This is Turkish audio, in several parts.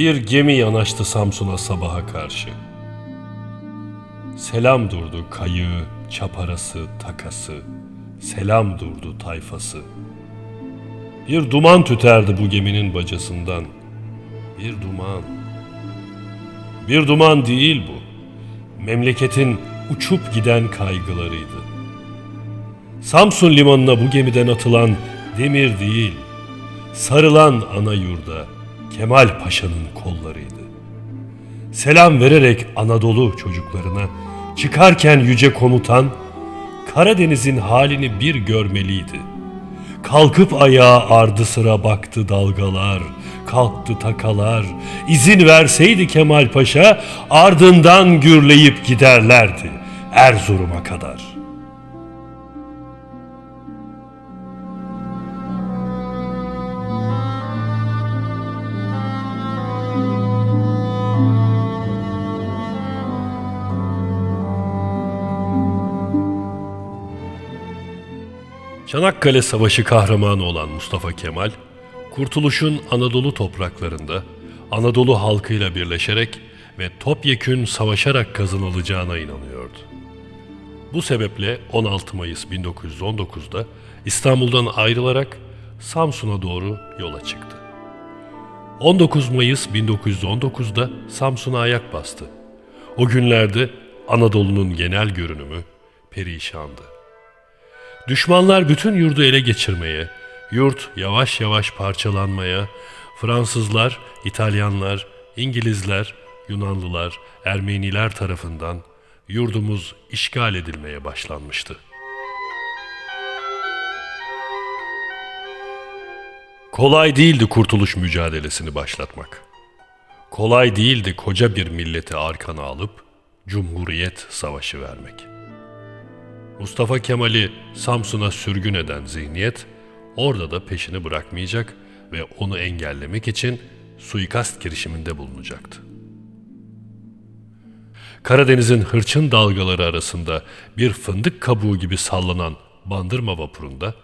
Bir gemi yanaştı Samsun'a sabaha karşı. Selam durdu kayığı, çaparası, takası. Selam durdu tayfası. Bir duman tüterdi bu geminin bacasından. Bir duman. Bir duman değil bu. Memleketin uçup giden kaygılarıydı. Samsun limanına bu gemiden atılan demir değil, sarılan ana yurda Kemal Paşa'nın kollarıydı. Selam vererek Anadolu çocuklarına çıkarken yüce komutan Karadeniz'in halini bir görmeliydi. Kalkıp ayağa ardı sıra baktı dalgalar, kalktı takalar. İzin verseydi Kemal Paşa ardından gürleyip giderlerdi Erzurum'a kadar.'' Çanakkale Savaşı kahramanı olan Mustafa Kemal, Kurtuluş'un Anadolu topraklarında Anadolu halkıyla birleşerek ve topyekün savaşarak kazanılacağına inanıyordu. Bu sebeple 16 Mayıs 1919'da İstanbul'dan ayrılarak Samsun'a doğru yola çıktı. 19 Mayıs 1919'da Samsun'a ayak bastı. O günlerde Anadolu'nun genel görünümü perişandı. Düşmanlar bütün yurdu ele geçirmeye, yurt yavaş yavaş parçalanmaya, Fransızlar, İtalyanlar, İngilizler, Yunanlılar, Ermeniler tarafından yurdumuz işgal edilmeye başlanmıştı. Kolay değildi kurtuluş mücadelesini başlatmak. Kolay değildi koca bir milleti arkana alıp Cumhuriyet Savaşı vermek. Mustafa Kemal'i Samsun'a sürgün eden zihniyet orada da peşini bırakmayacak ve onu engellemek için suikast girişiminde bulunacaktı. Karadeniz'in hırçın dalgaları arasında bir fındık kabuğu gibi sallanan Bandırma vapurunda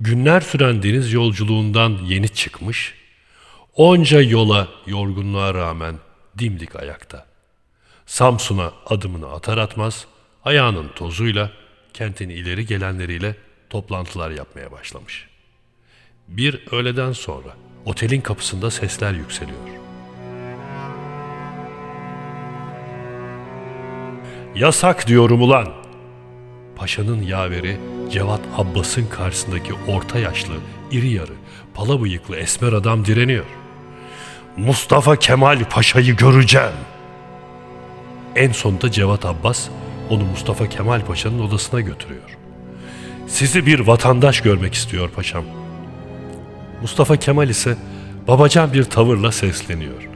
günler süren deniz yolculuğundan yeni çıkmış, onca yola, yorgunluğa rağmen dimdik ayakta. Samsun'a adımını atar atmaz, ayağının tozuyla kentin ileri gelenleriyle toplantılar yapmaya başlamış. Bir öğleden sonra otelin kapısında sesler yükseliyor. Yasak diyorum ulan. Paşanın yaveri Cevat Abbas'ın karşısındaki orta yaşlı, iri yarı, pala bıyıklı esmer adam direniyor. Mustafa Kemal Paşa'yı göreceğim. En sonunda Cevat Abbas onu Mustafa Kemal Paşa'nın odasına götürüyor. Sizi bir vatandaş görmek istiyor paşam. Mustafa Kemal ise babacan bir tavırla sesleniyor.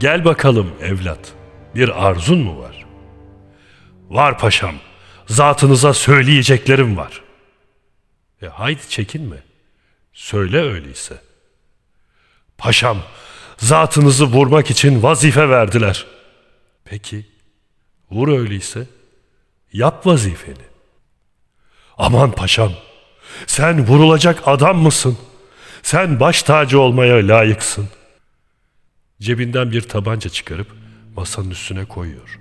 Gel bakalım evlat, bir arzun mu var? Var paşam, zatınıza söyleyeceklerim var. E haydi çekinme, söyle öyleyse. Paşam, zatınızı vurmak için vazife verdiler. Peki, vur öyleyse.'' Yap vazifeni. Aman paşam, sen vurulacak adam mısın? Sen baş tacı olmaya layıksın. Cebinden bir tabanca çıkarıp masanın üstüne koyuyor.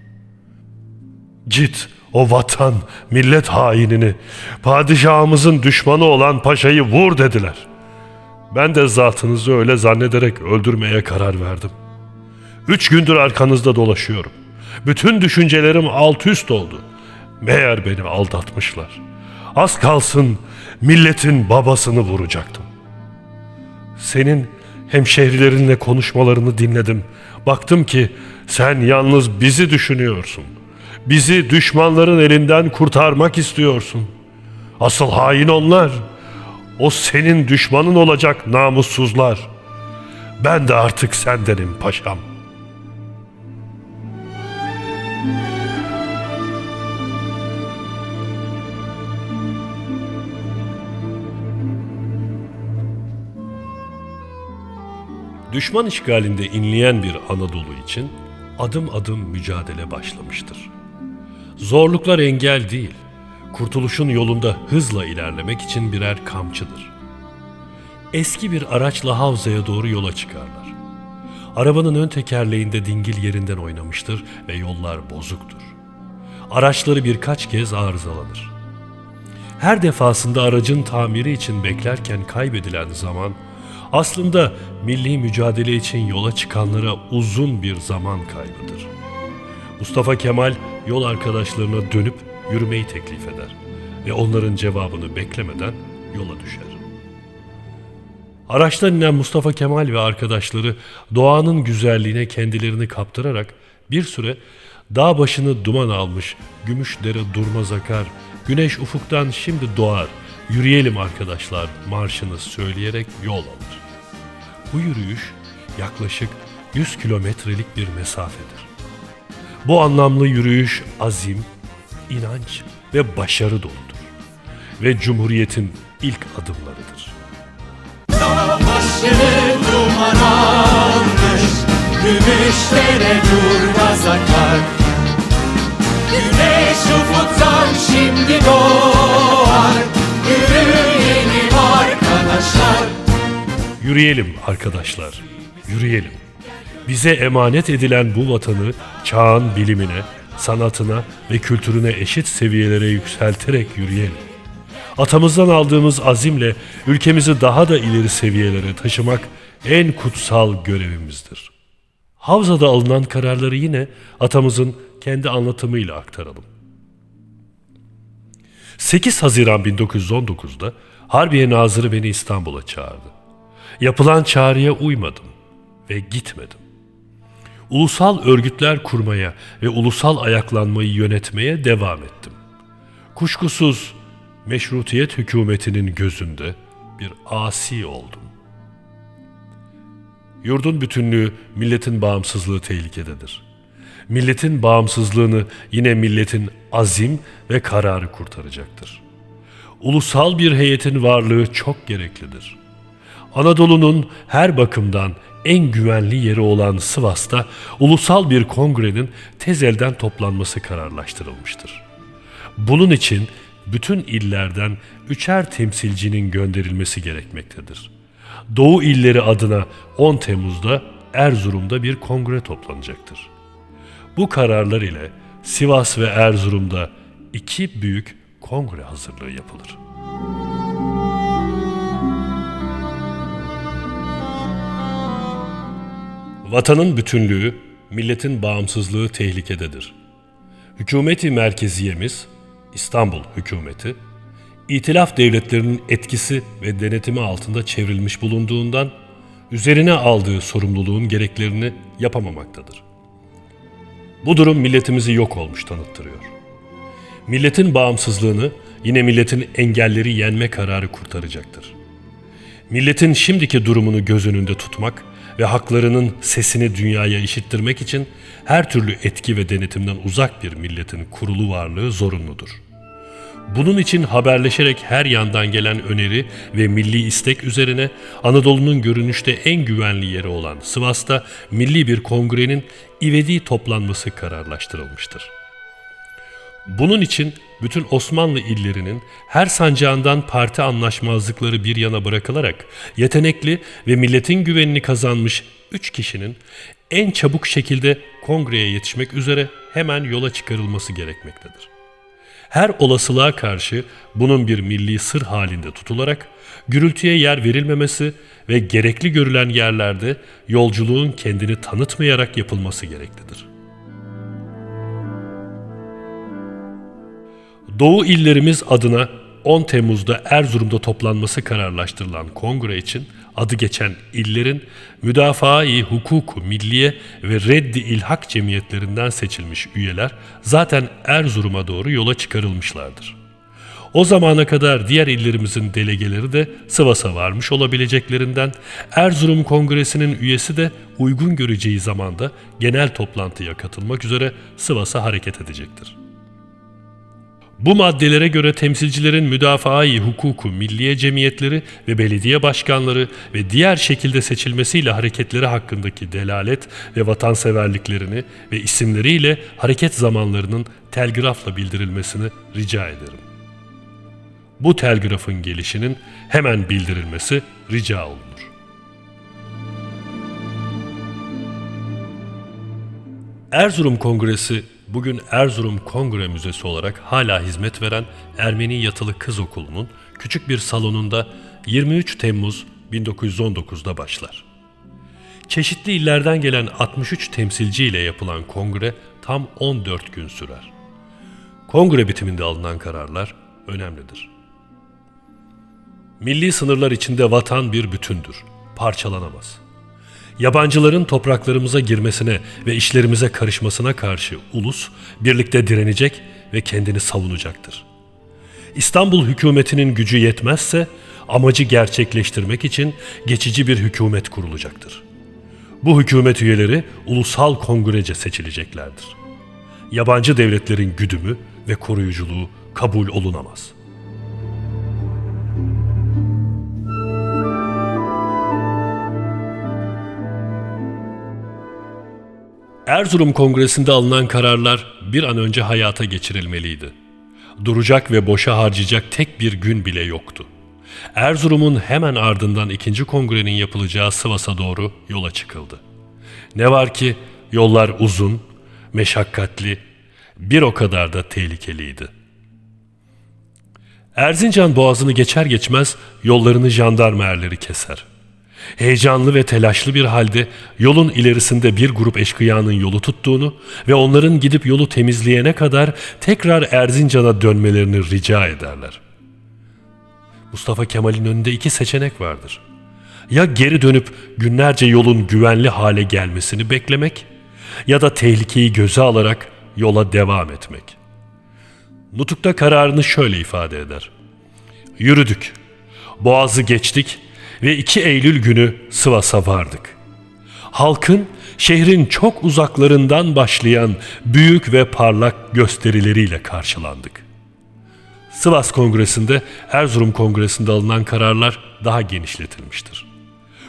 Git o vatan, millet hainini, padişahımızın düşmanı olan paşayı vur dediler. Ben de zatınızı öyle zannederek öldürmeye karar verdim. Üç gündür arkanızda dolaşıyorum. Bütün düşüncelerim alt üst oldu.'' Meğer beni aldatmışlar. Az kalsın milletin babasını vuracaktım. Senin hemşehrilerinle konuşmalarını dinledim. Baktım ki sen yalnız bizi düşünüyorsun. Bizi düşmanların elinden kurtarmak istiyorsun. Asıl hain onlar. O senin düşmanın olacak namussuzlar. Ben de artık sendenim paşam.'' Düşman işgalinde inleyen bir Anadolu için adım adım mücadele başlamıştır. Zorluklar engel değil, kurtuluşun yolunda hızla ilerlemek için birer kamçıdır. Eski bir araçla havzaya doğru yola çıkarlar. Arabanın ön tekerleğinde dingil yerinden oynamıştır ve yollar bozuktur. Araçları birkaç kez arızalanır. Her defasında aracın tamiri için beklerken kaybedilen zaman aslında milli mücadele için yola çıkanlara uzun bir zaman kaybıdır. Mustafa Kemal yol arkadaşlarına dönüp yürümeyi teklif eder ve onların cevabını beklemeden yola düşer. Araçtan inen Mustafa Kemal ve arkadaşları doğanın güzelliğine kendilerini kaptırarak bir süre dağ başını duman almış, gümüş dere durmaz akar, güneş ufuktan şimdi doğar, yürüyelim arkadaşlar marşını söyleyerek yol alır. Bu yürüyüş yaklaşık 100 kilometrelik bir mesafedir. Bu anlamlı yürüyüş azim, inanç ve başarı doludur ve Cumhuriyet'in ilk adımlarıdır. Başını duman almış Gümüşlere durmaz akar Güneş ufuktan şimdi doğar Yürüyelim arkadaşlar Yürüyelim arkadaşlar, yürüyelim. Bize emanet edilen bu vatanı çağın bilimine, sanatına ve kültürüne eşit seviyelere yükselterek yürüyelim. Atamızdan aldığımız azimle ülkemizi daha da ileri seviyelere taşımak en kutsal görevimizdir. Havzada alınan kararları yine atamızın kendi anlatımıyla aktaralım. 8 Haziran 1919'da Harbiye Nazırı beni İstanbul'a çağırdı. Yapılan çağrıya uymadım ve gitmedim. Ulusal örgütler kurmaya ve ulusal ayaklanmayı yönetmeye devam ettim. Kuşkusuz meşrutiyet hükümetinin gözünde bir asi oldum. Yurdun bütünlüğü, milletin bağımsızlığı tehlikededir. Milletin bağımsızlığını yine milletin azim ve kararı kurtaracaktır. Ulusal bir heyetin varlığı çok gereklidir. Anadolu'nun her bakımdan en güvenli yeri olan Sivas'ta ulusal bir kongrenin tez elden toplanması kararlaştırılmıştır. Bunun için bütün illerden üçer temsilcinin gönderilmesi gerekmektedir. Doğu illeri adına 10 Temmuz'da Erzurum'da bir kongre toplanacaktır. Bu kararlar ile Sivas ve Erzurum'da iki büyük kongre hazırlığı yapılır. Vatanın bütünlüğü, milletin bağımsızlığı tehlikededir. Hükümeti merkeziyemiz, İstanbul hükümeti, İtilaf devletlerinin etkisi ve denetimi altında çevrilmiş bulunduğundan üzerine aldığı sorumluluğun gereklerini yapamamaktadır. Bu durum milletimizi yok olmuş tanıttırıyor. Milletin bağımsızlığını yine milletin engelleri yenme kararı kurtaracaktır. Milletin şimdiki durumunu göz önünde tutmak ve haklarının sesini dünyaya işittirmek için her türlü etki ve denetimden uzak bir milletin kurulu varlığı zorunludur. Bunun için haberleşerek her yandan gelen öneri ve milli istek üzerine Anadolu'nun görünüşte en güvenli yeri olan Sivas'ta milli bir kongrenin ivedi toplanması kararlaştırılmıştır. Bunun için bütün Osmanlı illerinin her sancağından parti anlaşmazlıkları bir yana bırakılarak yetenekli ve milletin güvenini kazanmış üç kişinin en çabuk şekilde kongreye yetişmek üzere hemen yola çıkarılması gerekmektedir. Her olasılığa karşı bunun bir milli sır halinde tutularak gürültüye yer verilmemesi ve gerekli görülen yerlerde yolculuğun kendini tanıtmayarak yapılması gereklidir. Doğu illerimiz adına 10 Temmuz'da Erzurum'da toplanması kararlaştırılan kongre için adı geçen illerin müdafaa-i hukuku milliye ve reddi ilhak cemiyetlerinden seçilmiş üyeler zaten Erzurum'a doğru yola çıkarılmışlardır. O zamana kadar diğer illerimizin delegeleri de Sivas'a varmış olabileceklerinden Erzurum Kongresi'nin üyesi de uygun göreceği zamanda genel toplantıya katılmak üzere Sivas'a hareket edecektir. Bu maddelere göre temsilcilerin müdafaa-i hukuku, milliye cemiyetleri ve belediye başkanları ve diğer şekilde seçilmesiyle hareketleri hakkındaki delalet ve vatanseverliklerini ve isimleriyle hareket zamanlarının telgrafla bildirilmesini rica ederim. Bu telgrafın gelişinin hemen bildirilmesi rica olunur. Erzurum Kongresi bugün Erzurum Kongre Müzesi olarak hala hizmet veren Ermeni Yatılı Kız Okulu'nun küçük bir salonunda 23 Temmuz 1919'da başlar. Çeşitli illerden gelen 63 temsilci ile yapılan kongre tam 14 gün sürer. Kongre bitiminde alınan kararlar önemlidir. Milli sınırlar içinde vatan bir bütündür, parçalanamaz. Yabancıların topraklarımıza girmesine ve işlerimize karışmasına karşı ulus birlikte direnecek ve kendini savunacaktır. İstanbul hükümetinin gücü yetmezse amacı gerçekleştirmek için geçici bir hükümet kurulacaktır. Bu hükümet üyeleri ulusal kongrece seçileceklerdir. Yabancı devletlerin güdümü ve koruyuculuğu kabul olunamaz. Erzurum Kongresi'nde alınan kararlar bir an önce hayata geçirilmeliydi. Duracak ve boşa harcayacak tek bir gün bile yoktu. Erzurum'un hemen ardından ikinci kongrenin yapılacağı Sivas'a doğru yola çıkıldı. Ne var ki yollar uzun, meşakkatli, bir o kadar da tehlikeliydi. Erzincan boğazını geçer geçmez yollarını jandarma erleri keser. Heyecanlı ve telaşlı bir halde yolun ilerisinde bir grup eşkıyanın yolu tuttuğunu ve onların gidip yolu temizleyene kadar tekrar Erzincan'a dönmelerini rica ederler. Mustafa Kemal'in önünde iki seçenek vardır. Ya geri dönüp günlerce yolun güvenli hale gelmesini beklemek ya da tehlikeyi göze alarak yola devam etmek. Nutuk'ta kararını şöyle ifade eder. Yürüdük, boğazı geçtik ve 2 Eylül günü Sivas'a vardık. Halkın şehrin çok uzaklarından başlayan büyük ve parlak gösterileriyle karşılandık. Sivas Kongresi'nde Erzurum Kongresi'nde alınan kararlar daha genişletilmiştir.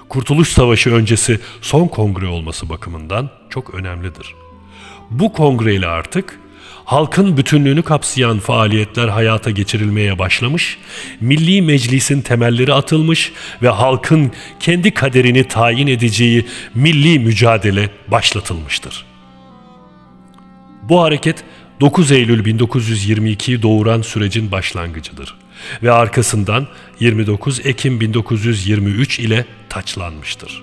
Kurtuluş Savaşı öncesi son kongre olması bakımından çok önemlidir. Bu kongreyle artık halkın bütünlüğünü kapsayan faaliyetler hayata geçirilmeye başlamış, Milli Meclis'in temelleri atılmış ve halkın kendi kaderini tayin edeceği milli mücadele başlatılmıştır. Bu hareket 9 Eylül 1922'yi doğuran sürecin başlangıcıdır ve arkasından 29 Ekim 1923 ile taçlanmıştır.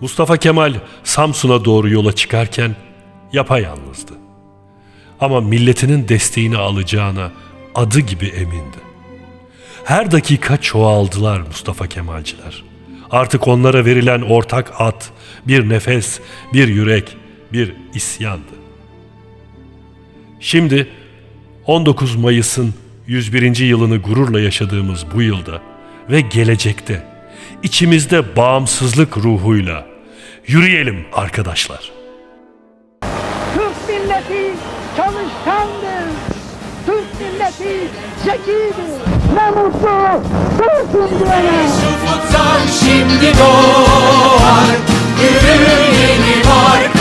Mustafa Kemal Samsun'a doğru yola çıkarken yapayalnızdı. Ama milletinin desteğini alacağına adı gibi emindi. Her dakika çoğaldılar Mustafa Kemalciler. Artık onlara verilen ortak at, bir nefes, bir yürek, bir isyandı. Şimdi 19 Mayıs'ın 101. yılını gururla yaşadığımız bu yılda ve gelecekte içimizde bağımsızlık ruhuyla yürüyelim arkadaşlar. Zekidir. Ne mutlu Türk'üm diyene. Ufuktan şimdi doğar Yürüyelim arkadaşlar